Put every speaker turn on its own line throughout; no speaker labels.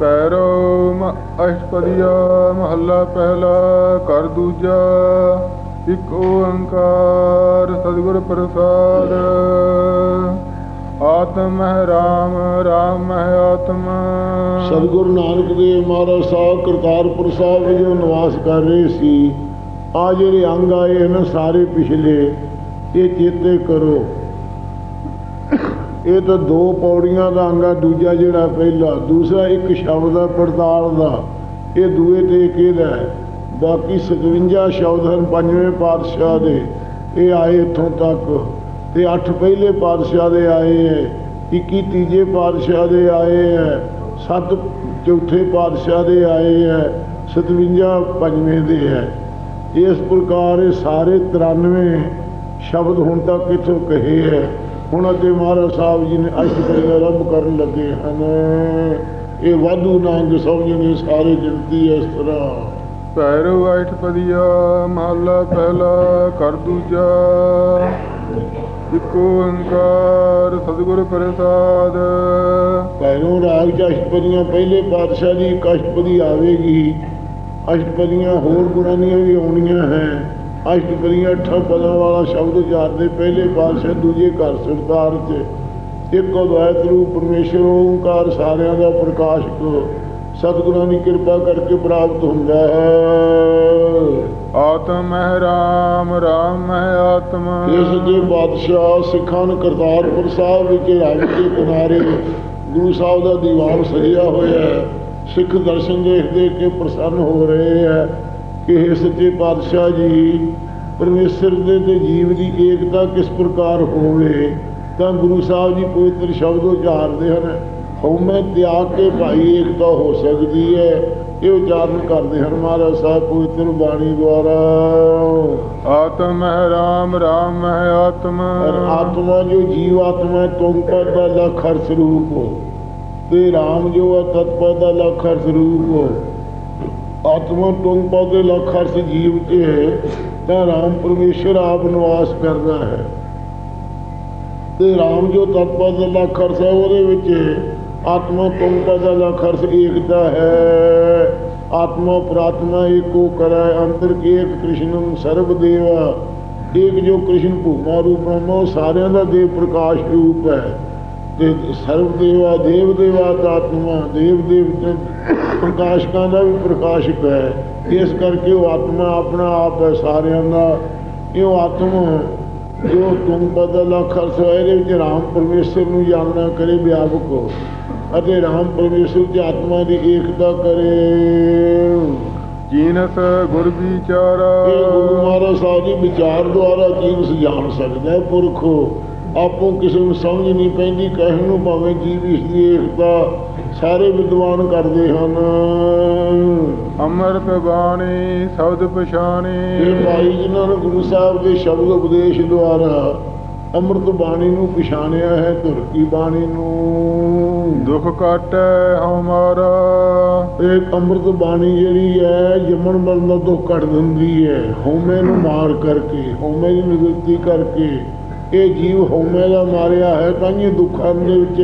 ਪੈਰੋ ਅਸ਼ਟਪਦੀਆ ਮਹੱਲਾ ਪਹਿਲਾ ਕਰ ਦੂਜਾ, ਇੱਕ ਓੰਕਾਰ, ਸਤਿਗੁਰ ਪ੍ਰਸਾਦ। ਆਤਮ ਹੈ ਰਾਮ ਰਾਮ ਹੈ ਆਤਮ।
ਸਤਿਗੁਰੂ ਨਾਨਕ ਦੇਵ ਮਹਾਰਾਜ ਸਾਹਿਬ ਕਰਤਾਰਪੁਰ ਸਾਹਿਬ ਵਿੱਚ ਨਿਵਾਸ ਕਰ ਰਹੇ ਸੀ। ਆ ਜਿਹੜੇ ਅੰਗ ਆਏ ਹਨ ਸਾਰੇ ਪਿਛਲੇ, ਇਹ ਚੇਤੇ ਕਰੋ। ਇਹ ਤਾਂ ਦੋ ਪੌੜੀਆਂ ਦਾ ਅੰਗ ਆ, ਦੂਜਾ ਜਿਹੜਾ ਪਹਿਲਾ, ਦੂਸਰਾ ਇੱਕ ਸ਼ਬਦ ਦਾ ਪੜਤਾਲ ਦਾ। ਇਹ ਦੂਏ ਤੇ ਕਿਹਦਾ ਬਾਕੀ 57 ਸ਼ਬਦ ਹਨ ਪੰਜਵੇਂ ਪਾਤਸ਼ਾਹ ਦੇ। ਇਹ ਆਏ ਇੱਥੋਂ ਤੱਕ। ਤੇ ਅੱਠ ਪਹਿਲੇ ਪਾਤਸ਼ਾਹ ਦੇ ਆਏ ਹੈ। 21 ਤੀਜੇ ਪਾਤਸ਼ਾਹ ਦੇ ਆਏ ਹੈ। ਸੱਤ ਚੌਥੇ ਪਾਤਸ਼ਾਹ ਦੇ ਆਏ ਹੈ। 57 ਪੰਜਵੇਂ ਦੇ ਹੈ। ਇਸ ਪ੍ਰਕਾਰ ਇਹ ਸਾਰੇ 93 ਸ਼ਬਦ ਹੁਣ ਤੱਕ ਇਥੋਂ ਕਹੇ ਹੈ। ਹੁਣ ਅੱਗੇ ਮਹਾਰਾਜ ਸਾਹਿਬ ਜੀ ਨੇ ਅਸ਼ਟਪਦੀ ਆਰੰਭ ਕਰਨ ਲੱਗੇ ਹਨ। ਇਹ ਵਾਧੂ ਨਾਂਗ ਸਮਝਣੇ ਸਾਰੇ ਗਿਣਤੀ ਇਸ ਤਰ੍ਹਾਂ।
ਪੈਰੋ ਅਸ਼ਟਪਦੀਆ ਮਹੱਲਾ ਪਹਿਲਾ ਕਰ ਦੂਜਾ। ਇੱਕ ਓੰਕਾਰ ਸਤਿਗੁਰ ਪ੍ਰਸਾਦ।
ਪਹਿਲੋਂ ਰਾਗ ਚ ਅਸ਼ਟਪਦੀਆਂ ਪਹਿਲੇ ਪਾਤਸ਼ਾਹ ਦੀ ਇੱਕ ਅਸ਼ਟਪਦੀ ਆਵੇਗੀ। ਅਸ਼ਟਪਦੀਆਂ ਹੋਰ ਗੁਣਾਂ ਦੀਆਂ ਵੀ ਆਉਣੀਆਂ ਹੈ। ਅਸ਼ਟਪਦੀਆਂ ਅੱਠਾਂ ਪਦਾਂ ਵਾਲਾ ਸ਼ਬਦ ਉਚਾਰਦੇ ਪਹਿਲੇ ਪਾਤਸ਼ਾਹ ਦੂਜੇ ਘਰ ਸਰਦਾਰ ਚ। ਇੱਕੋ ਦਵਾਇਤ ਰੂਪ ਪਰਮੇਸ਼ਰ ਓੰਕਾਰ ਸਾਰਿਆਂ ਦਾ ਪ੍ਰਕਾਸ਼ਕ ਸਤਿਗੁਰਾਂ ਦੀ ਕਿਰਪਾ ਕਰਕੇ ਪ੍ਰਾਪਤ ਹੁੰਦਾ ਹੈ।
ਆਤਮ ਹੈ ਰਾਮ ਰਾਮ ਹੈ ਆਤਮ।
ਇਸ ਦੇ ਬਾਦਸ਼ਾਹ ਸਿੱਖਾਂ ਨੂੰ ਕਰਤਾਰਪੁਰ ਸਾਹਿਬ ਵਿੱਚ ਰਾਵੀ ਦੇ ਕਿਨਾਰੇ ਗੁਰੂ ਸਾਹਿਬ ਦਾ ਦੀਵਾਨ ਸਜਿਆ ਹੋਇਆ ਹੈ। ਸਿੱਖ ਦਰਸ਼ਨ ਦੇਖ ਦੇਖ ਕੇ ਪ੍ਰਸੰਨ ਹੋ ਰਹੇ ਹੈ। ਕਿ हे ਸੱਚੇ ਪਾਤਸ਼ਾਹ ਜੀ ਪਰਮੇਸ਼ਰ ਦੇ ਤੇ ਜੀਵ ਦੀ ਏਕਤਾ ਕਿਸ ਪ੍ਰਕਾਰ ਹੋਵੇ ਤਾਂ ਗੁਰੂ ਸਾਹਿਬ ਜੀ ਪਵਿੱਤਰ ਸ਼ਬਦ ਉਚਾਰਦੇ ਹਨ ਹਉਮੈ ਤਿਆਗ ਕੇ ਭਾਈ ਏਕਤਾ ਹੋ ਸਕਦੀ ਹੈ। ਇਹ ਉਚਾਰਨ ਕਰਦੇ ਹਨ ਮਹਾਰਾਜ ਸਾਹਿਬ ਪਵਿੱਤਰ ਬਾਣੀ ਦੁਆਰਾ।
ਆਤਮ ਹੈ ਰਾਮ ਰਾਮ ਹੈ ਆਤਮ।
ਆਤਮਾ ਜੋ ਜੀਵ ਆਤਮਾ ਤੁਮਪਦ ਦਾ ਲਖ ਹਰ ਸਰੂਪ ਹੋ। ਤੇ ਰਾਮ ਜੋ ਹੈ ਤਤਪਦ ਦਾ ਲਖ ਸਰੂਪ ਹੋ। ਆਤਮਾ ਤੁੰਗ ਪਉਦੇ ਲੱਖ ਹਰਸ ਜੀਵ ਕੇ ਤਾਂ ਰਾਮ ਪਰਮੇਸ਼ਰ ਆਪ ਨਿਵਾਸ ਕਰਦਾ ਹੈ। ਤੇ ਰਾਮ ਜੋ ਤਤਪਦ ਲੱਖ ਹਰਸ ਹੈ ਉਹਦੇ ਵਿੱਚ ਆਤਮਾ ਤੁੰਗ ਦਾ ਲੱਖ ਹਰਸ ਏਕਤਾ ਹੈ। ਆਤਮਾ ਪ੍ਰਾਤਮਾ ਏਕੋ ਕਰੈ ਅੰਦਰ ਏਕ ਕ੍ਰਿਸ਼ਨੰ ਸਰਬ ਦੇਵਾ। ਏਕ ਜੋ ਕ੍ਰਿਸ਼ਨ ਭੂਮਾ ਰੂਪ ਬ੍ਰਹਮਾ ਸਾਰਿਆਂ ਦਾ ਦੇਵ ਪ੍ਰਕਾਸ਼ ਰੂਪ ਹੈ। ਤੇ ਸਰਵ ਦੇਵਾ, ਦੇਵ ਦੇਵਾ ਆਤਮਾ, ਦੇਵ ਦੇਵ ਪ੍ਰਕਾਸ਼ਕਾਂ ਦਾ ਵੀ ਪ੍ਰਕਾਸ਼ਕ ਹੈ। ਇਸ ਕਰਕੇ ਉਹ ਆਤਮਾ ਆਪਣਾ ਆਪ ਹੈ ਸਾਰਿਆਂ ਦਾ। ਇਹ ਆਤਮਾ ਜੋ ਤੁਮ ਬਦਲ ਅਖਰ ਸੋ ਇਹਦੇ ਵਿੱਚ ਰਾਮ ਪਰਮੇਸ਼ਰ ਨੂੰ ਜਾਣਨਾ ਕਰੇ ਵਿਆਪਕ ਅਤੇ ਰਾਮ ਪਰਮੇਸ਼ਰ ਦੀ ਆਤਮਾ ਦੀ ਏਕਤਾ ਕਰੇ।
ਜੀਨਸ ਗੁਰ ਵਿਚਾਰਾ।
ਗੁਰੂ ਮਹਾਰਾਜ ਸਾਹਿਬ ਜੀ ਵਿਚਾਰ ਦੁਆਰਾ ਜੀਵ ਜਾਣ ਸਕਦਾ ਹੈ ਪੁਰਖੋ ਆਪੋ ਕਿਸੇ ਨੂੰ ਸਮਝ ਨਹੀਂ ਪੈਂਦੀ ਕਹਿਣ ਨੂੰ ਭਾਵੇਂ ਜੀਵ ਇਸ ਦੀ ਏਕਤਾ ਸਾਰੇ ਵਿਦਵਾਨ ਕਰਦੇ ਹਨ।
ਅੰਮ੍ਰਿਤ ਬਾਣੀ ਸ਼ਬਦ
ਇਹ
ਪਛਾਣੀ
ਭਾਈ ਜਿਨ੍ਹਾਂ ਨੇ ਗੁਰੂ ਸਾਹਿਬ ਦੇ ਸ਼ਬਦ ਉਪਦੇਸ਼ ਦੁਆਰਾ ਅੰਮ੍ਰਿਤ ਬਾਣੀ ਨੂੰ ਪਛਾਣਿਆ ਹੈ ਧੁਰ ਕੀ ਬਾਣੀ ਨੂੰ।
ਦੁਖ ਕਾਟੈ ਹਮਾਰਾ
ਇਹ ਅੰਮ੍ਰਿਤ ਬਾਣੀ ਜਿਹੜੀ ਹੈ ਜੰਮਣ ਮਰਨ ਦਾ ਦੁੱਖ ਕੱਢ ਦਿੰਦੀ ਹੈ। ਹਉਮੈ ਨੂੰ ਮਾਰ ਕਰਕੇ ਹਉਮੈ ਦੀ ਨਿਵਰਤੀ ਕਰਕੇ ਇਹ ਜੀਵ ਹਉਮੈ ਦਾ ਮਾਰਿਆ ਹੈ ਤਾਂ ਇਹ ਦੁੱਖਾਂ ਦੇ ਵਿੱਚ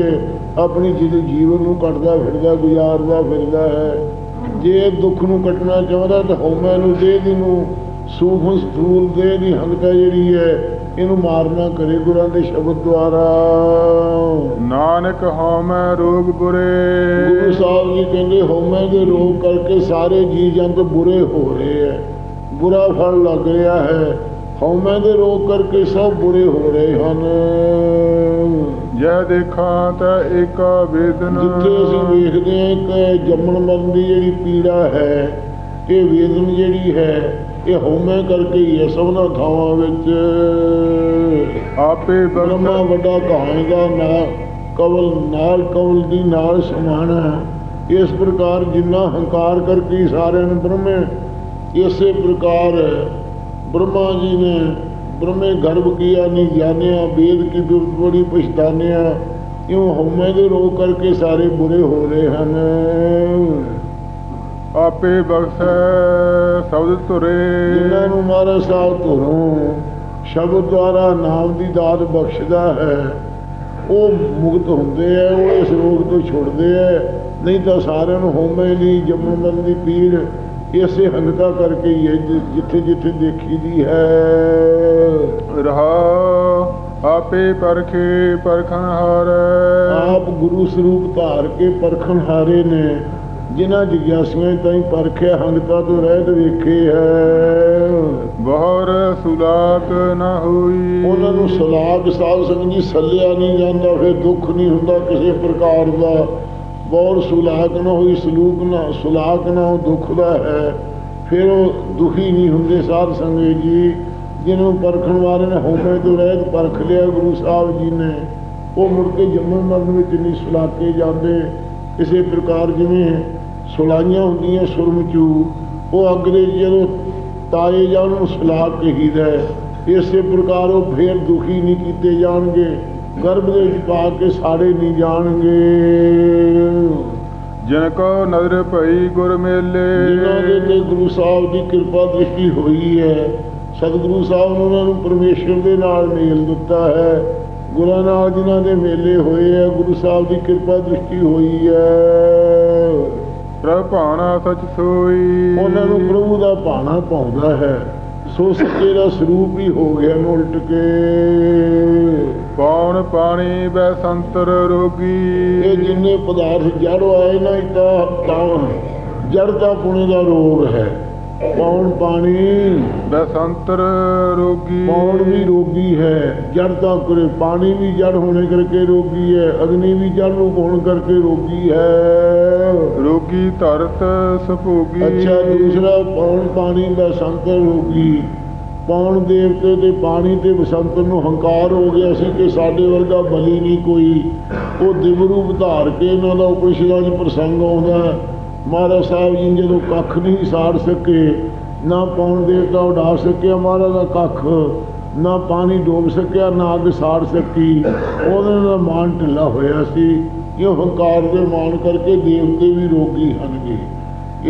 ਆਪਣੀ ਜਿਹਦੇ ਜੀਵਨ ਨੂੰ ਕੱਟਦਾ ਫਿਰਦਾ ਗੁਜ਼ਾਰਦਾ ਫਿਰਦਾ ਹੈ। ਜੇ ਇਹ ਦੁੱਖ ਨੂੰ ਕੱਟਣਾ ਚਾਹੁੰਦਾ ਤਾਂ ਹਉਮੈ ਨੂੰ ਦੇਹ ਦੀ ਨੂੰ ਸੂਖਮ ਸਥੂਲ ਦੇਹ ਦੀ ਹੰਕਤਾ ਜਿਹੜੀ ਹੈ ਇਹਨੂੰ ਮਾਰਨਾ ਕਰੇ ਗੁਰਾਂ ਦੇ ਸ਼ਬਦ ਦੁਆਰਾ।
ਨਾਨਕ ਹਉਮੈ ਰੋਗ ਬੁਰੇ।
ਗੁਰੂ ਸਾਹਿਬ ਜੀ ਕਹਿੰਦੇ ਹਉਮੈ ਦੇ ਰੋਗ ਕਰਕੇ ਸਾਰੇ ਜੀ ਜੰਤ ਬੁਰੇ ਹੋ ਰਹੇ ਹੈ। ਬੁਰਾ ਫਲ ਲੱਗ ਰਿਹਾ ਹੈ। ਹਉਮੈ ਦੇ ਰੋਗ ਕਰਕੇ ਸਭ ਬੁਰੇ ਹੋ ਰਹੇ ਹਨ।
ਜਹ ਦੇਖਾਂ ਤਾਂ ਏਕਾ ਵੇਦਨ।
ਜਿੱਥੇ ਅਸੀਂ ਵੇਖਦੇ ਹਾਂ ਕਿ ਜੰਮਣ ਮਰਨ ਦੀ ਜਿਹੜੀ ਪੀੜਾ ਹੈ ਇਹ ਵੇਦਨ ਜਿਹੜੀ ਹੈ ਇਹ ਹਉਮੈ ਕਰਕੇ ਹੀ ਹੈ ਸਭਨਾ ਥਾਵਾਂ ਵਿੱਚ।
ਆਪੇ
ਬ੍ਰਹਮਾ ਵੱਡਾ ਕਹਾਏਗਾ ਨਾ ਕਵਲ ਨਾਲ ਕਵਲ ਦੀ ਨਾਲ ਸਮਾਣਾ ਇਸ ਪ੍ਰਕਾਰ ਜਿੰਨਾ ਹੰਕਾਰ ਕਰਕੇ ਹੀ ਸਾਰਿਆਂ ਨੂੰ ਬ੍ਰਹਮੇ ਇਸੇ ਪ੍ਰਕਾਰ ਬ੍ਰਹਮਾ ਜੀ ਨੇ ਬ੍ਰਹਮੇ ਗਰਭ ਕੀਆ ਨਹੀਂ ਜਾਣਿਆ ਵੇਦ ਕੀ ਬੜੀ ਪਛਤਾਨਿਆ ਇਉਂ ਹਉਮੈ ਦੇ ਰੋਗ ਕਰਕੇ ਸਾਰੇ ਬੁਰੇ ਹੋ ਰਹੇ ਹਨ।
ਆਪੇ ਬਖਸ਼ੈ ਸ਼ਬਦ ਧੁਰੇ।
ਜਿਨ੍ਹਾਂ ਨੂੰ ਮਹਾਰਾਜ ਸਾਹਿਬ ਧੁਰੋਂ ਸ਼ਬਦ ਦੁਆਰਾ ਨਾਮ ਦੀ ਦਾਤ ਬਖਸ਼ਦਾ ਹੈ ਉਹ ਮੁਕਤ ਹੁੰਦੇ ਆ ਉਹ ਇਸ ਰੋਗ ਤੋਂ ਛੁੱਟਦੇ ਆ ਨਹੀਂ ਤਾਂ ਸਾਰਿਆਂ ਨੂੰ ਹੋਮੇ ਦੀ ਜੰਮਣ ਮਰਨ ਦੀ ਪੀੜ ਇਸੇ ਹੰਗਤਾ ਕਰਕੇ ਹੀ ਜਿੱਥੇ ਜਿੱਥੇ ਦੇਖੀ ਦੀ ਹੈ।
ਰਹਾ ਆਪੇ ਪਰਖੇ ਪਰਖਣ ਹਾਰੈ।
ਆਪ ਗੁਰੂ ਸਰੂਪ ਧਾਰ ਕੇ ਪਰਖਣ ਹਾਰੇ ਨੇ। ਜਿਨ੍ਹਾਂ ਜਿਗਿਆਸੀਆਂ ਤਾਈਂ ਪਰਖਿਆ ਹੰਗਤਾ ਤੋਂ ਰਹਿਤ ਵੇਖੇ ਹੈ।
ਬਹੁਰ ਸੁਲਾਕ ਨ ਹੋਈ।
ਉਹਨਾਂ ਨੂੰ ਸਲਾਗ ਸਾਧ ਸੰਗਤ ਜੀ ਸੱਲਿਆ ਨਹੀਂ ਜਾਂਦਾ ਫਿਰ ਦੁੱਖ ਨਹੀਂ ਹੁੰਦਾ ਕਿਸੇ ਪ੍ਰਕਾਰ ਦਾ। ਬੌਰ ਸੁਲਾਕ ਨਾ ਹੋਈ, ਸਲੂਕ ਨਾ, ਸੁਲਾਕ ਨਾ ਹੋ ਦੁੱਖ ਦਾ ਹੈ। ਫਿਰ ਉਹ ਦੁਖੀ ਨਹੀਂ ਹੁੰਦੇ ਸਾਧ ਸੰਗਤ ਜੀ, ਜਿਹਨੂੰ ਪਰਖਣ ਵਾਲੇ ਨੇ ਹੋਮੇ ਤੋਂ ਰਹਿਤ ਪਰਖ ਲਿਆ ਗੁਰੂ ਸਾਹਿਬ ਜੀ ਨੇ। ਉਹ ਮੁੜ ਕੇ ਜੰਮਣ ਮਰਨ ਵਿੱਚ ਨਹੀਂ ਸੁਲਾਕੇ ਜਾਂਦੇ। ਕਿਸੇ ਪ੍ਰਕਾਰ ਜਿਵੇਂ ਸੁਲਾਈਆਂ ਹੁੰਦੀਆਂ ਸੁਰਮਚੂ, ਉਹ ਅੱਗ ਦੇ ਜਦੋਂ ਤਾਏ ਜਾਂ ਉਹਨੂੰ ਸੁਲਾਕ ਕਹੀਦਾ ਹੈ। ਇਸੇ ਪ੍ਰਕਾਰ ਉਹ ਫੇਰ ਦੁਖੀ ਨਹੀਂ ਕੀਤੇ ਜਾਣਗੇ। ਗਰਭ ਦੇ ਵਿੱਚ ਪਾ ਕੇ ਸਾੜੇ ਨਹੀਂ ਜਾਣਗੇ।
ਜਿਨ ਕੋ ਨਦਰ ਭਈ ਗੁਰ ਮੇਲੇ।
ਜਿਨ੍ਹਾਂ ਦੇ ਤੇ ਗੁਰੂ ਸਾਹਿਬ ਦੀ ਕਿਰਪਾ ਦ੍ਰਿਸ਼ਟੀ ਹੋਈ ਹੈ ਸਤਿਗੁਰੂ ਸਾਹਿਬ ਨੇ ਉਹਨਾਂ ਨੂੰ ਪਰਮੇਸ਼ਰ ਦੇ ਨਾਲ ਮੇਲ ਦਿੱਤਾ ਹੈ। ਗੁਰਾਂ ਨਾਲ ਜਿਨ੍ਹਾਂ ਦੇ ਮੇਲੇ ਹੋਏ ਹੈ ਗੁਰੂ ਸਾਹਿਬ ਦੀ ਕਿਰਪਾ ਦ੍ਰਿਸ਼ਟੀ ਹੋਈ ਹੈ।
ਪ੍ਰਭ ਭਾਣਾ ਸਚ ਸੋਈ।
ਉਹਨਾਂ ਨੂੰ ਪ੍ਰਭੂ ਦਾ ਭਾਣਾ ਪਾਉਂਦਾ ਹੈ। ਸੋ ਸੱਚੇ ਦਾ ਸਰੂਪ ਹੀ ਹੋ ਗਿਆ ਨੂੰ ਉਲਟ ਕੇ।
ਪੌਣ ਪਾਣੀ ਬੈ ਸੰਤਰ ਰੋਗੀ?
ਇਹ ਜਿੰਨੇ ਪਦਾਰਥ ਜੜ ਆਏ ਨਾ ਇਹ ਤਾਂ ਤਾਂ ਜੜਤਾ ਪੁਣੇ ਦਾ ਰੋਗ ਹੈ। ਪੌਣ ਪਾਣੀ
ਬੈ ਸੰਤਰ ਰੋਗੀ।
ਪੌਣ ਵੀ ਰੋਗੀ ਹੈ? ਜੜਤਾ ਕਰੇ ਪਾਣੀ ਵੀ ਜੜ ਹੋਣੇ ਕਰਕੇ ਰੋਗੀ ਹੈ ਅਗਨੀ ਵੀ ਜੜ ਰੂਪ ਹੋਣ ਕਰਕੇ ਰੋਗੀ ਹੈ।
ਰੋਗੀ ਧਰਤ ਸਭੋਗੀ।
ਅੱਛਾ ਦੂਸਰਾ ਪੌਣ ਪਾਣੀ ਦਾ ਸੰਤਰ ਰੋਗੀ? ਪੌਣ ਦੇਵਤੇ ਤੇ ਪਾਣੀ ਤੇ ਬਸੰਤ ਨੂੰ ਹੰਕਾਰ ਹੋ ਗਿਆ ਸੀ ਕਿ ਸਾਡੇ ਵਰਗਾ ਬਲੀ ਨਹੀਂ ਕੋਈ? ਉਹ ਦਿਵ ਰੂਪ ਧਾਰ ਕੇ ਇਹਨਾਂ ਦਾ ਉਪਨਿਸ਼ਦਾਂ 'ਚ ਪ੍ਰਸੰਗ ਆਉਂਦਾ ਹੈ। ਮਹਾਰਾਜ ਸਾਹਿਬ ਜੀ ਨੇ ਜਦੋਂ ਕੱਖ ਨਹੀਂ ਸਾੜ ਸਕੇ, ਨਾ ਪੌਣ ਦੇਵਤਾ ਉਡਾ ਸਕਿਆ ਮਹਾਰਾਜ ਦਾ ਕੱਖ, ਨਾ ਪਾਣੀ ਡੋਬ ਸਕਿਆ, ਨਾ ਅੱਗ ਸਾੜ ਸਕੀ ਉਹਨਾਂ ਦਾ ਮਾਨ ਢਿੱਲਾ ਹੋਇਆ ਸੀ ਇਹ ਹੰਕਾਰ ਦੇ ਮਾਨ ਕਰਕੇ ਦੇਵਤੇ ਵੀ ਰੋਗੀ ਹਨਗੇ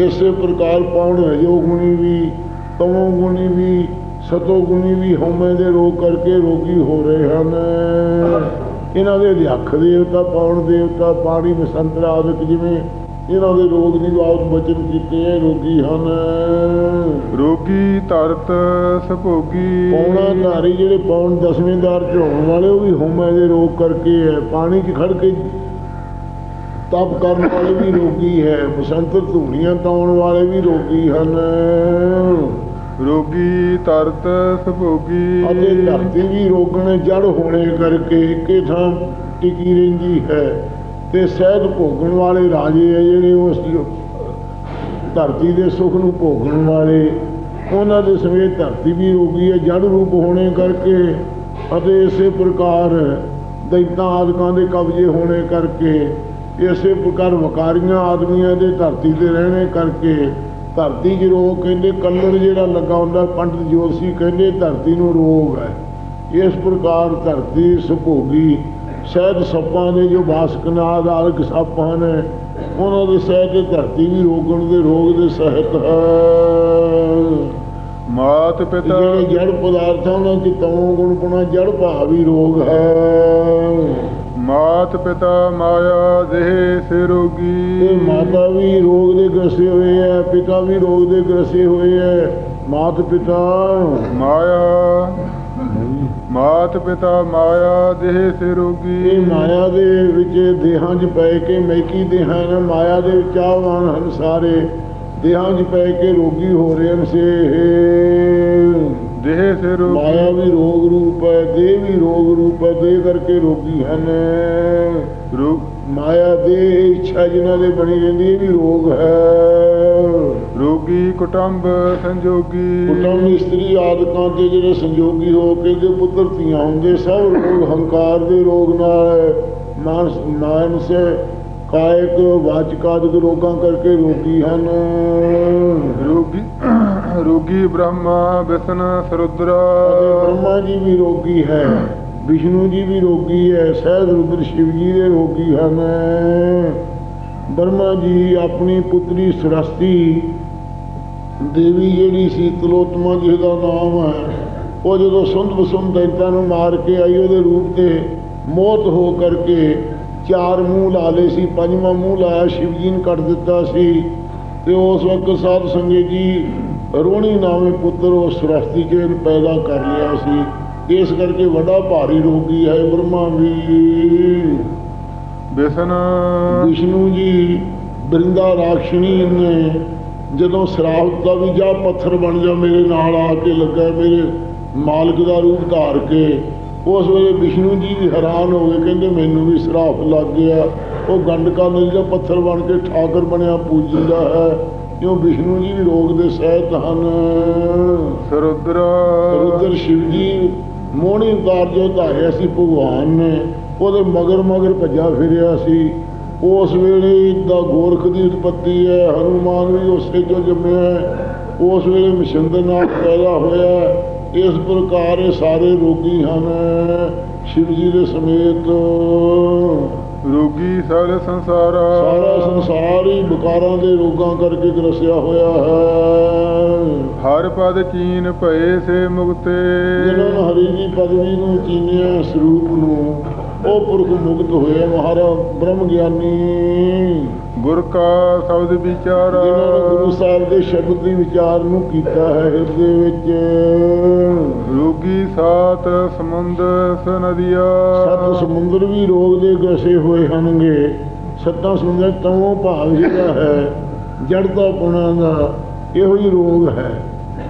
ਇਸੇ ਪ੍ਰਕਾਰ ਪੌਣ ਰਜੋਗੁਣੀ ਵੀ, ਤਮੋ ਗੁਣੀ ਵੀ ਸਤੋਗੁਣੀ ਵੀ ਹਉਮੈ ਦੇ ਰੋਗ ਕਰਕੇ ਰੋਗੀ ਹੋ ਰਹੇ ਹਨ। ਇਹਨਾਂ ਦੇ ਅਧਿਆਖ ਦੇਵਤਾ ਪੌਣ ਦੇਵਤਾ, ਪਾਣੀ ਬਸੰਤਰਾ ਆਦਿਕ ਜਿਵੇਂ ਇਹਨਾਂ ਦੇ ਰੋਗ ਨਿਵਾਰਕ ਬਚਨ ਕੀਤੇ ਇਹ ਰੋਗੀ ਹਨ।
ਰੋਗੀ ਧਰਤ ਸਭੋਗੀ।
ਪੌਣਾ ਧਾਰੀ ਜਿਹੜੇ ਪੌਣ ਦਸਵੇਂ ਦਾਰ ਚ ਹੋਣ ਵਾਲੇ ਉਹ ਵੀ ਹਉਮੈ ਦੇ ਰੋਗ ਕਰਕੇ ਹੈ ਪਾਣੀ 'ਚ ਖੜ ਕੇ ਤਪ ਕਰਨ ਵਾਲੇ ਵੀ ਰੋਗੀ ਹੈ। ਬਸੰਤ ਧੂਣੀਆਂ ਤਾਉਣ ਵਾਲੇ ਵੀ ਰੋਗੀ ਹਨ।
ਰੋਗੀ ਧਰਤ ਸਭੋਗੀ।
ਅਤੇ ਧਰਤੀ ਵੀ ਰੋਗਣ ਜੜ ਹੋਣੇ ਕਰਕੇ ਇੱਕੇ ਥਾਂ ਟਿਕੀ ਰਹਿੰਦੀ ਹੈ। ਤੇ ਸਹਿਦ ਭੋਗਣ ਵਾਲੇ ਰਾਜੇ ਆ ਜਿਹੜੇ ਉਸ ਧਰਤੀ ਦੇ ਸੁਖ ਨੂੰ ਭੋਗਣ ਵਾਲੇ। ਉਹਨਾਂ ਦੇ ਸਮੇਤ ਧਰਤੀ ਵੀ ਰੋਗੀ ਹੈ ਜੜ ਰੂਪ ਹੋਣੇ ਕਰਕੇ ਅਤੇ ਇਸੇ ਪ੍ਰਕਾਰ ਦੈਤਾਂ ਆਦਿਕਾਂ ਦੇ ਕਬਜ਼ੇ ਹੋਣੇ ਕਰਕੇ, ਇਸੇ ਪ੍ਰਕਾਰ ਵਕਾਰੀਆਂ ਆਦਮੀਆਂ ਦੇ ਧਰਤੀ ਤੇ ਰਹਿਣੇ ਕਰਕੇ ਧਰਤੀ 'ਚ ਰੋਗ ਕਹਿੰਦੇ ਕੱਲੜ ਜਿਹੜਾ ਲੱਗਾ ਹੁੰਦਾ, ਪੰਡਤ ਜੋਤਸ਼ੀ ਕਹਿੰਦੇ ਧਰਤੀ ਨੂੰ ਰੋਗ ਹੈ। ਇਸ ਪ੍ਰਕਾਰ ਧਰਤੀ ਸੁਭੋਗੀ ਸ਼ਾਇਦ ਸੱਪਾਂ ਦੇ ਜੋ ਬਾਸਕਨਾਦ ਆਦਿਕ ਸੱਪ ਹਨ ਉਹਨਾਂ ਦੇ ਸਹਿਤ ਤੇ ਧਰਤੀ ਵੀ ਰੋਗਣ ਦੇ ਰੋਗ ਦੇ ਸਹਿਤ ਹੈ।
ਮਾਤ ਪਿਤਾ
ਜਿਹੜੇ ਜੜ ਪਦਾਰਥਾਂ ਉਹਨਾਂ ਦੀ ਤਮੋ ਗੁਣ ਪੁਣਾ ਜੜ ਭਾਵ ਰੋਗ ਹੈ।
ਮਾਤ ਪਿਤਾ ਮਾਇਆ ਦੇਹ ਸੇ ਰੋਗੀ
ਮਾਤਾ ਵੀ ਰੋਗ ਦੇ ਗ੍ਰਸੇ ਹੋਏ ਹੈ ਪਿਤਾ ਵੀ ਰੋਗ ਦੇ ਗ੍ਰਸੇ ਹੋਏ ਹੈ। ਮਾਤ ਪਿਤਾ
ਮਾਇਆ ਮਾਤ ਪਿਤਾ ਮਾਇਆ ਦੇਹ ਸੇ ਰੋਗੀ
ਇਹ ਮਾਇਆ ਦੇ ਵਿੱਚ ਦੇਹਾਂ 'ਚ ਪੈ ਕੇ ਮੈਕੀ ਦੇਹਾਂ ਨੇ ਮਾਇਆ ਦੇ ਵਿੱਚ ਆਵਾਨ ਹਨ ਸਾਰੇ। ਦੇਹਾਂ 'ਚ ਪੈ ਕੇ ਰੋਗੀ ਹੋ ਰਹੇ ਹਨ ਸੇ
ਦੇਹ ਸੇ ਰੋਗੀ
ਮਾਇਆ ਵੀ ਰੋਗ ਰੂਪ ਹੈ ਦੇਹ ਵੀ ਰੋਗ ਰੂਪ ਹੈ ਦੇਹ ਕਰਕੇ ਰੋਗੀ ਹਨ।
ਰੋ-
ਮਾਇਆ ਦੇ ਇੱਛਾ ਜਿਨ੍ਹਾਂ ਦੇ ਬਣੀ ਰਹਿੰਦੀ ਇਹ ਵੀ ਰੋਗ ਹੈ।
ਰੋਗੀ ਕੁਟੰਬ ਸੰਜੋਗੀ।
ਕੁਟੰਬ ਇਸਤਰੀ ਆਦਿਕਾਂ ਤੇ ਜਿਹੜੇ ਸੰਜੋਗੀ ਹੋ ਕੇ ਜੇ ਪੁੱਤਰ ਧੀਆਂ ਹੁੰਦੇ ਸਭ ਰੋਗ ਹੰਕਾਰ ਦੇ ਰੋਗ ਨਾਲ ਮਾਨਸ ਮਾਨਸ ਕਾਇਕ ਵਾਚਕ ਆਦਿਕ ਰੋਗਾਂ ਕਰਕੇ ਰੋਗੀ ਹਨ।
ਰੋਗੀ ਰੋਗੀ ਬ੍ਰਹਮਾ ਵਿਸ਼ਨ ਸਰੁਦਰਾ।
ਬ੍ਰਹਮਾ ਜੀ ਵੀ ਰੋਗੀ ਹੈ। ਵਿਸ਼ਨੂੰ ਜੀ ਵੀ ਰੋਗੀ ਹੈ ਸਹਿਜ ਰੁਦਰ ਸ਼ਿਵ ਜੀ ਦੇ ਰੋਗੀ ਹਨ। ਬ੍ਰਹਮਾ ਜੀ ਆਪਣੀ ਪੁੱਤਰੀ ਸਰਸਤੀ ਦੇਵੀ ਜਿਹੜੀ ਸੀ, ਤਲੋਤਮਾ ਜਿਸ ਦਾ ਨਾਮ ਹੈ, ਉਹ ਜਦੋਂ ਸੁੰਦ ਬਸੁੰਦ ਦੈਂਤਾਂ ਨੂੰ ਮਾਰ ਕੇ ਆਈ, ਉਹਦੇ ਰੂਪ ਤੇ ਮੌਤ ਹੋ ਕਰਕੇ ਚਾਰ ਮੂੰਹ ਲਾ ਲਏ ਸੀ, ਪੰਜਵਾਂ ਮੂੰਹ ਲਾਇਆ ਸ਼ਿਵ ਜੀ ਨੇ ਕੱਟ ਦਿੱਤਾ ਸੀ। ਤੇ ਉਸ ਵਕਤ ਸਾਧ ਸੰਗਤ ਜੀ ਰੋਣੀ ਨਾਮੇ ਪੁੱਤਰ ਉਹ ਸ੍ਰਸ਼ਟੀ ਚ ਪੈਦਾ ਕਰ ਲਿਆ ਸੀ। ਇਸ ਕਰਕੇ ਵੱਡਾ ਭਾਰੀ ਰੋਗੀ ਹੈ ਬ੍ਰਹਮਾ ਵੀ
ਬਿਸ਼ਨ।
ਵਿਸ਼ਨੂੰ ਜੀ ਬ੍ਰਿੰਦਾ ਰਾਖਸ਼ਣੀ ਨੇ ਜਦੋਂ ਸ਼ਰਾਬ ਦਿੱਤਾ ਵੀ ਜਾ ਪੱਥਰ ਬਣ ਜਾ ਮੇਰੇ ਨਾਲ ਆ ਕੇ ਲੱਗਾ ਮੇਰੇ ਮਾਲਕ ਦਾ ਰੂਪ ਧਾਰ ਕੇ ਉਸ ਵੇਲੇ ਵਿਸ਼ਨੂੰ ਜੀ ਵੀ ਹੈਰਾਨ ਹੋ ਗਏ ਕਹਿੰਦੇ ਮੈਨੂੰ ਵੀ ਸ਼ਰਾਪ ਲੱਗ ਗਿਆ। ਉਹ ਗੰਡਕਾ ਨਦੀ ਦਾ ਪੱਥਰ ਬਣ ਕੇ ਠਾਕਰ ਬਣਿਆ ਪੂਜੀਦਾ ਹੈ। ਕਿਉਂ ਵਿਸ਼ਨੂੰ ਜੀ ਵੀ ਰੋਗ ਦੇ ਸਹਿਤ ਹਨ।
ਸਰੁਦਰ।
ਰੁਦਰ ਸ਼ਿਵ ਜੀ ਮੋਹਣੀ ਉਤਾਰ ਜੋ ਧਾਰਿਆ ਸੀ ਭਗਵਾਨ ਨੇ, ਉਹਦੇ ਮਗਰ ਮਗਰ ਭੱਜਾ ਫਿਰਿਆ ਸੀ। ਉਸ ਵੇਲੇ ਦਾ ਗੋਰਖ ਦੀ ਉਤਪਤੀ ਹੈ, ਹਨੂਮਾਨ ਵੀ ਉਸੇ ਤੋਂ ਜੰਮਿਆ ਹੈ। ਉਸ ਵੇਲੇ ਮਸ਼ਿੰਦਰ ਨਾਲ ਪੈਦਾ ਹੋਇਆ ਇਸ ਪ੍ਰਕਾਰ ਇਹ ਸਾਰੇ ਰੋਗੀ ਹਨ, ਸ਼ਿਵ ਜੀ ਦੇ ਸਮੇਤ।
ਰੋਗੀ ਸਗਲ ਸੰਸਾਰ।
ਸਾਰਾ ਸੰਸਾਰ ਹੀ ਬੁਕਾਰਾਂ ਦੇ ਰੋਗਾਂ ਕਰਕੇ ਗਰਸਿਆ ਹੋਇਆ ਹੈ।
ਹਰ ਪਦ ਚੀਨ ਭਏ ਸੇ ਮੁਕਤੇ।
ਜਿਨ੍ਹਾਂ ਨੇ ਹਰੀ ਦੀ ਪਦਵੀ ਨੂੰ ਚੀਨਿਆ ਸਰੂਪ ਨੂੰ। ਉਹ ਪੁਰਖ ਮੁਕਤ ਹੋਏ ਮਹਾਰਾਜ ਬ੍ਰਹਮ ਗਿਆਨੀ।
ਗੁਰ ਕਾ ਸ਼ਬਦ ਵਿਚਾਰਾ।
ਜਿਨ੍ਹਾਂ ਨੇ ਗੁਰੂ ਸਾਹਿਬ ਦੇ ਸ਼ਬਦ ਦੀ ਵਿਚਾਰ ਨੂੰ ਕੀਤਾ ਹੈ ਹਿਰਦੇ ਵਿੱਚ।
ਰੋਗੀ ਸਾਤ ਸਮੁੰਦ ਸਨਦੀਆ।
ਸੱਤ ਸਮੁੰਦਰ ਵੀ ਰੋਗ ਦੇ ਗਸੇ ਹੋਏ ਹਨਗੇ ਸੱਤਾਂ ਸਮੁੰਦਰ ਤੋਂ ਭਾਵ ਜਿਹੜਾ ਹੈ ਜੜਤਾ ਪੁਣਾ ਦਾ ਇਹੋ ਹੀ ਰੋਗ ਹੈ।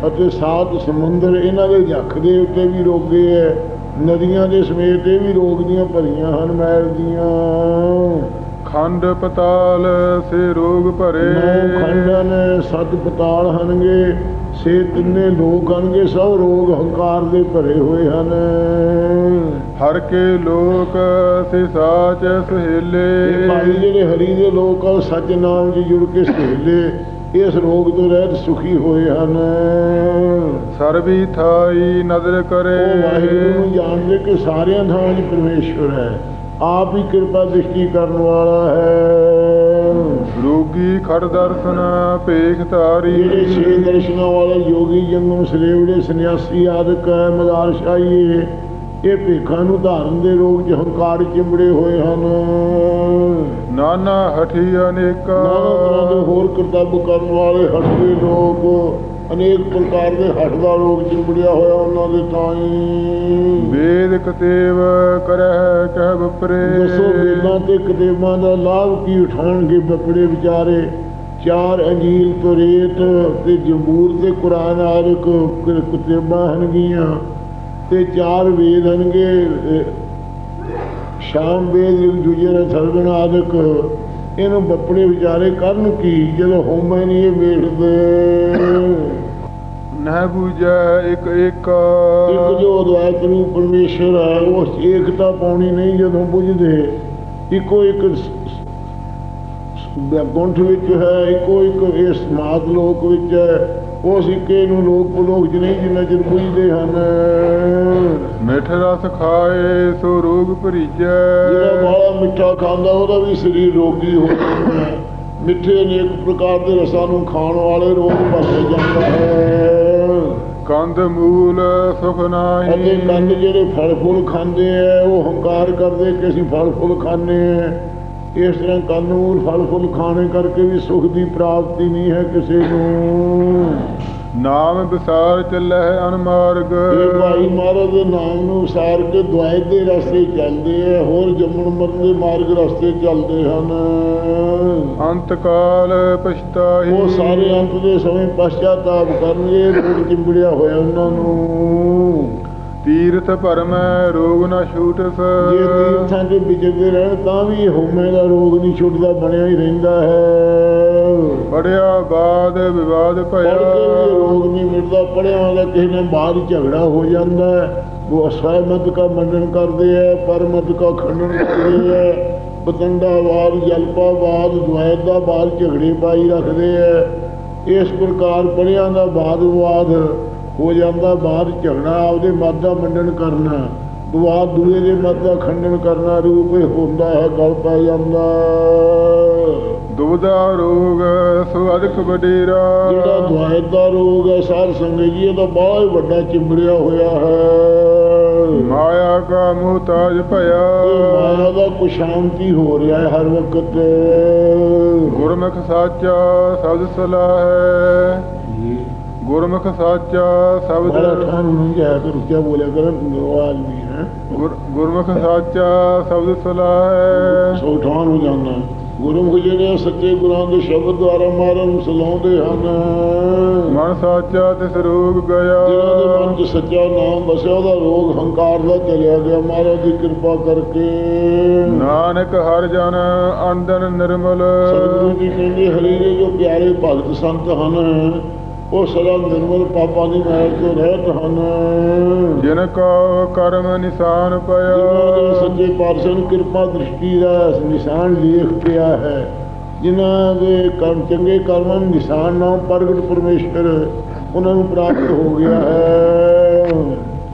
ਅਤੇ ਸਾਤ ਸਮੁੰਦਰ ਇਹਨਾਂ ਦੇ ਜੱਖ ਦੇ ਉੱਤੇ ਵੀ ਰੋਗੇ ਹੈ। ਨਦੀਆਂ ਦੇ ਸਮੇਤ ਇਹ ਵੀ ਰੋਗ ਦੀਆਂ ਭਰੀਆਂ ਹਨ ਮੈਲ ਦੀਆਂ।
ਖੰਡ ਪਤਾਲ ਸੇ ਰੋਗ ਭਰੇ।
ਖੰਡਨ ਸਤ ਪਤਾਲ ਹਨਗੇ ਸੇ ਤਿੰਨੇ ਲੋਕ ਹਨਗੇ ਸਭ ਰੋਗ ਹੰਕਾਰ ਦੇ ਭਰੇ ਹੋਏ ਹਨ।
ਹਰ ਕੇ ਲੋਕ ਸੇ ਸਾਚ
ਇਹ
ਸਹੇਲੇ
ਭਾਈ ਜਿਹੜੇ ਹਰੀ ਦੇ ਲੋਕ ਆ ਸੱਚ ਨਾਮ ਜੀ ਜੁੜ ਕੇ ਸਹੇਲੇ। ਇਸ ਰੋਗ ਤੋਂ ਰਹਿਤ ਸੁਖੀ ਹੋਏ ਹਨ।
ਸਰਬੀ ਥਾਈ ਨਦਰ ਕਰੇ।
ਉਹ ਵਾਹਿਗੁਰੂ ਜਾਣਦੇ ਕਿ ਸਾਰਿਆਂ ਥਾਂ 'ਚ ਪਰਮੇਸ਼ਵਰ ਹੈ। ਆਪ ਹੀ ਕਿਰਪਾ ਦ੍ਰਿਸ਼ਟੀ ਕਰਨ ਵਾਲਾ ਹੈ।
ਰੋਗੀ ਖੜ ਦਰਸ਼ਨ ਭੇਖ ਧਾਰੀ।
ਜਿਹੜੇ ਛੇ ਦਰਸ਼ਨਾਂ ਵਾਲੇ ਯੋਗੀ ਜੰਗਮ ਸਲੇਵੜੇ ਸੰਨਿਆਸੀ ਆਦਿਕ ਹੈ ਮਦਾਰ ਸ਼ਾਹੀਏ ਇਹ ਭੇਖਾਂ ਨੂੰ ਧਾਰਨ ਦੇ ਰੋਗ 'ਚ ਹੰਕਾਰ ਚਿੰਬੜੇ ਹੋਏ ਹਨ।
ਨਾਨਾ ਹਠੀ ਅਨੇਕਾ
ਨਾਨਾ ਦੇ ਹੋਰ ਕਰਤੱਵ ਕਰਨ ਵਾਲੇ ਹੱਟਦੇ ਲੋਕ ਅਨੇਕ ਪ੍ਰਕਾਰ ਦੇ ਹੱਟ ਦਾ ਰੋਗ ਚਿੰਬੜਿਆ ਹੋਇਆ ਉਹਨਾਂ ਦੇ ਤਾਈ।
ਵੇਦ ਕਤੇਵ ਕਰਹਿ ਕਹਿ ਬਪਰੇ।
ਦੱਸੋ ਵੇਦਾਂ ਤੇ ਕਤੇਬਾਂ ਦਾ ਲਾਭ ਕੀ ਉਠਾਉਣਗੇ ਬੱਪੜੇ ਵਿਚਾਰੇ? ਚਾਰ ਅੰਜੀਲ ਤੁਰੇਤ ਤੇ ਜੰਬੂਰ ਤੇ ਕੁਰਾਨ ਆਦਿਕ ਕ- ਕਤੇਬਾਂ ਹਨਗੀਆਂ ਤੇ ਚਾਰ ਵੇਦ ਹਨਗੇ ਸ਼ਾਮ ਵੇਦ ਦੂਜੇ ਸਰਵਣ ਆਦਿਕ ਇਹਨੂੰ ਬੱਪੜੇ ਵਿਚਾਰੇ ਕਰਨ ਕੀ ਜਦੋਂ ਹੋਮੇ ਨਹੀਂ ਇਹ ਵੇਖਦੇ।
ਨਹਿ ਬੂਝੈ ਇੱਕ ਇੱਕ
ਇੱਕ ਜੋ ਅਦਵੈਤ ਰੂਪ ਪਰਮੇਸ਼ਰ ਹੈ ਉਸ ਏਕਤਾ ਪਾਉਣੀ ਨਹੀਂ ਜਦੋਂ ਬੁੱਝਦੇ। ਇੱਕੋ ਇੱਕ ਗੁੰਠ ਵਿੱਚ ਹੈ ਇੱਕੋ ਇੱਕ ਇਸ ਮਾਤ ਲੋਕ ਵਿੱਚ ਹੈ। ਉਸ ਇੱਕੇ ਨੂੰ ਲੋਕ ਪਲੋਕ ਚ ਨਹੀਂ ਜਿੰਨਾ ਚਿਰ ਬੁੱਝਦੇ ਹਨ।
ਮਿੱਠ ਰਸ ਖਾਏ ਸੋ ਰੋਗ ਭਰੀਜੈ।
ਜਿਹੜਾ ਬਾਲਾ ਮਿੱਠਾ ਖਾਂਦਾ ਉਹਦਾ ਵੀ ਸਰੀਰ ਰੋਗੀ ਹੋ ਜਾਂਦਾ ਹੈ। ਮਿੱਠੇ ਅਨੇਕ ਪ੍ਰਕਾਰ ਦੇ ਰਸਾਂ ਨੂੰ ਖਾਣ ਵਾਲੇ ਰੋਗ ਭਰਦੇ ਜਾਂਦਾ ਹੈ
ਕੰਦ ਮੂਲ ਸੁਖ
ਅਤੇ
ਨਾਹੀ
ਕੰਦ ਜਿਹੜੇ ਫਲ ਫੁੱਲ ਖਾਂਦੇ ਆ ਉਹ ਹੰਕਾਰ ਕਰਦੇ ਕਿ ਅਸੀਂ ਫਲ ਫੁੱਲ ਖਾਂਦੇ ਆ। ਇਸ ਤਰ੍ਹਾਂ ਕੰਦ ਮੂਲ ਫਲ ਫੁੱਲ ਖਾਣੇ ਕਰਕੇ ਵੀ ਸੁਖ ਦੀ ਪ੍ਰਾਪਤੀ ਨਹੀਂ ਹੈ ਕਿਸੇ ਨੂੰ।
ਨਾਮ ਵਿਸਾਰ ਚੱਲੈ ਅਨਮਾਰਗ।
ਇਹ ਭਾਈ ਮਹਾਰਾਜ ਦੇ ਨਾਮ ਨੂੰ ਉਸਾਰ ਕੇ ਦੁਆਇਤ ਦੇ ਰਸਤੇ ਚੱਲਦੇ ਆ ਹੋਰ ਜੰਮਣ ਮਰਨ ਦੇ ਮਾਰਗ ਰਸਤੇ ਚੱਲਦੇ ਹਨ।
ਅੰਤ ਕਾਲ ਪਛਤਾਹੀ।
ਉਹ ਸਾਰੇ ਅੰਤ ਦੇ ਸਮੇਂ ਪਛਤਾਤਾਪ ਕਰਨਗੇ ਰੋਗ ਚਿੰਬੜਿਆ ਹੋਇਆ ਉਹਨਾਂ ਨੂੰ।
ਤੀਰਥ ਭਰਮੈ ਰੋਗ ਨ ਛੂਟਸ।
ਜੇ ਤੀਰਥਾਂ ਦੇ ਵਿਚਰਦੇ ਰਹਿਣ ਤਾਂ ਵੀ ਹਉਮੈ ਦਾ ਰੋਗ ਨਹੀਂ ਛੁੱਟਦਾ ਬਣਿਆ ਹੀ ਰਹਿੰਦਾ ਹੈ।
ਪੜਿਆ ਬਾਦ ਵਿਵਾਦ
ਪੜ੍ਹ ਕੇ ਵੀ ਰੋਗ ਨਹੀਂ ਮਿਟਦਾ ਪੜਿਆ ਦਾ ਕਿਸੇ ਨਾਲ ਬਾਅਦ ਹੀ ਝਗੜਾ ਹੋ ਜਾਂਦਾ ਹੈ। ਉਹ ਅਸਵੈ ਕਾ ਮੰਡਨ ਕਰਦੇ ਹੈ ਪਰਮਤ ਕਾ ਖੰਡਨ ਕਰਦੇ ਹੈ। ਬਤੰਡਾਵਾਦ ਜਲਪਾਵਾਦ ਦੁਆਇਤ ਦਾ ਬਾਦ ਝਗੜੇ ਪਾਈ ਰੱਖਦੇ ਹੈ। ਇਸ ਪ੍ਰਕਾਰ ਪੜਿਆਂ ਦਾ ਬਾਦ ਵਿਵਾਦ ਹੋ ਜਾਂਦਾ, ਬਾਦ ਝਗੜਾ ਆਪਦੇ ਮਤ ਦਾ ਮੰਡਨ ਕਰਨਾ। ਵਿਵਾਦ ਦੂਏ ਦੇ ਮਤ ਦਾ ਖੰਡਨ ਕਰਨਾ ਰੂਪ ਹੁੰਦਾ ਹੈ ਗਲ ਪੈ ਜਾਂਦਾ।
ਦੁਬਦਾ ਰੋਗ ਸੋ ਅਧਿਕ ਵਡੇਰਾ।
ਜਿਹੜਾ ਦੁਆਇਤ ਦਾ ਰੋਗ ਹੈ ਸਾਧ ਸੰਗਤ ਜੀ ਇਹ ਤਾਂ ਬਹੁਤ ਹੀ ਵੱਡਾ ਚਿੰਬੜਿਆ ਹੋਇਆ ਹੈ।
ਮਾਇਆ ਕਾ ਮੁਹਤਾਜ ਭਇਆ।
ਮਾਇਆ ਦਾ ਕੁ ਸ਼ਾਂਤੀ ਹੋ ਰਿਹਾ ਹੈ ਹਰ ਵਕਤ।
ਗੁਰਮੁਖ ਸਾਚਾ ਸ਼ਬਦ ਸਲਾਹ। ਹੈ ਗੁਰਮੁਖ ਸਾਚਾ
ਬੜਾ
ਸ਼ਬਦ
ਠਾਣ ਨੂੰ ਜਾਇਆ ਕਰ ਕਿਆ ਬੋਲਿਆ ਕਰਨ ਆਵਾਜ਼ ਵੀ ਹੈ।
ਗੁਰ- ਗੁਰਮੁਖ ਸਾਚਾ ਸ਼ਬਦ ਸਲਾਹ। ਹੈ
ਸੋ ਠਾਣ ਹੋ ਜਾਂਦਾ ਗੁਰਮੁਖ ਜਿਹੜੇ ਸੱਚੇ ਗੁਰਾਂ ਦੇ ਸ਼ਬਦ ਦੁਆਰਾ ਮਾਰਨ ਸਲਾਉਂਦੇ ਹਨ।
ਮਨ ਸਾਚਾ ਤਿਸ ਰੋਗ
ਜਿਨ੍ਹਾਂ ਦੇ
ਗਿਆ
ਮਨ 'ਚ ਸੱਚਾ ਨਾਮ ਵਸਿਆ ਉਹਦਾ ਰੋਗ ਹੰਕਾਰ ਦਾ ਚਲਿਆ ਗਿਆ। ਮਹਾਰਾਜ ਦੀ ਕਿਰਪਾ ਕਰਕੇ।
ਨਾਨਕ ਹਰ ਜਨ ਅੰਦਨ ਨਿਰਮਲ।
ਸਤਿਗੁਰੂ ਜੀ ਕਹਿੰਦੇ ਹਰੀ ਦੇ ਜੋ ਪਿਆਰੇ ਭਗਤ ਸੰਤ ਹਨ ਉਹ ਸਦਾ ਨਿਰਮਲ ਪਾਪਾਂ ਦੀ ਮੈਲ ਤੋਂ ਰਹਿਤ ਹਨ।
ਜਿਨ ਕੋ ਕਰਮ ਨਿਸ਼ਾਨ ਪਇਆ
ਸੱਚੇ ਪਾਤਸ਼ਾਹ ਨੂੰ ਕਿਰਪਾ ਦ੍ਰਿਸ਼ਟੀ ਦਾ ਨਿਸ਼ਾਨ ਲੇਖ ਪਿਆ ਹੈ। ਜਿਨ੍ਹਾਂ ਦੇ ਕਰਮ ਚੰਗੇ ਕਰਮਾਂ ਨੂੰ ਨਿਸ਼ਾਨ ਨਾਮ ਪ੍ਰਗਟ ਪਰਮੇਸ਼ਰ ਉਹਨਾਂ ਨੂੰ ਪ੍ਰਾਪਤ ਹੋ ਗਿਆ ਹੈ।